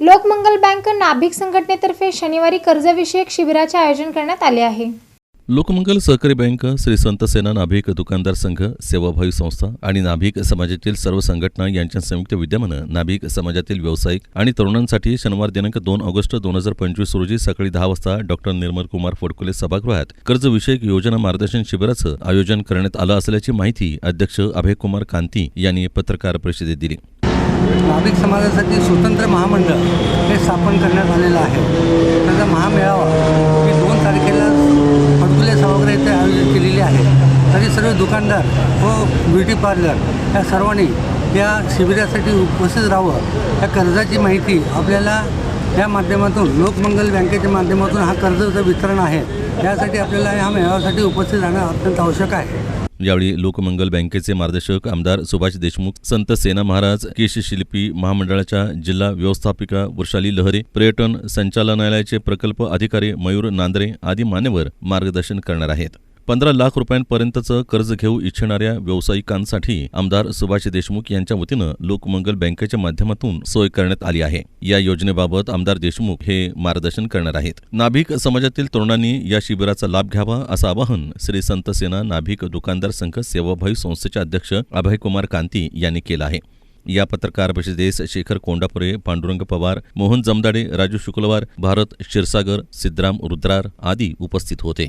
Lokmangal bank नाभिक संघटनेतर्फे शनिवारी कर्जविषयक शिबिराचे आयोजन करण्यात आले आहे. लोकमंगल सहकारी बँक श्री संत सेना नाभिक दुकानदार संघ सेवाभावी संस्था आणि नाभिक समाजातील सर्व संघटना यांच्या संयुक्त विद्यमानं नाभिक समाजातील व्यावसायिक आणि तरुणांसाठी शनिवार दिनांक दोन ऑगस्ट दोन हजार पंचवीस रोजी सकाळी दहा वाजता डॉक्टर निर्मल कुमार फडकुले सभागृहात कर्जविषयक योजना मार्गदर्शन शिबिराचं आयोजन करण्यात आलं असल्याची माहिती अध्यक्ष अभयकुमार कांती यांनी पत्रकार परिषदेत दिली. नाभिक समाजासाठी स्वतंत्र महामंडळ हे स्थापन करण्यात आलेलं आहे. त्याचा महामेळावा मी दोन तारखेला फडकुले सभागृह येथे आयोजित केलेली आहे. तरी सर्व दुकानदार व ब्युटी पार्लर या सर्वांनी या शिबिरासाठी उपस्थित राहावं. या कर्जाची माहिती आपल्याला या माध्यमातून लोकमंगल बँकेच्या माध्यमातून हा कर्जाचं वितरण आहे. यासाठी आपल्याला या मेळाव्यासाठी उपस्थित राहणं अत्यंत आवश्यक आहे. यावेळी लोकमंगल बँकेचे मार्गदर्शक आमदार सुभाष देशमुख संत सेना महाराज केशशिल्पी महामंडळाच्या जिल्हा व्यवस्थापिका वृषाली लहरे पर्यटन संचालनालयाचे प्रकल्प अधिकारी मयूर नांदरे आदी मान्यवर मार्गदर्शन करणार आहेत. पंधरा लाख रुपयांपर्यंतचं कर्ज घेऊ इच्छिणाऱ्या व्यावसायिकांसाठी आमदार सुभाष देशमुख यांच्या वतीनं लोकमंगल बँकेच्या माध्यमातून सोय करण्यात आली आहे. या योजनेबाबत आमदार देशमुख हे मार्गदर्शन करणार आहेत. नाभिक समाजातील तरुणांनी या शिबिराचा लाभ घ्यावा असं आवाहन श्री संत सेना नाभिक दुकानदार संघ सेवाभावी संस्थेचे अध्यक्ष अभयकुमार कांती यांनी केलं आहे. या पत्रकार परिषदेस शेखर कोंडापुरे पांडुरंग पवार मोहन जमदाडे राजू शुक्लवार भारत क्षीरसागर सिद्धराम रुद्रार आदी उपस्थित होते.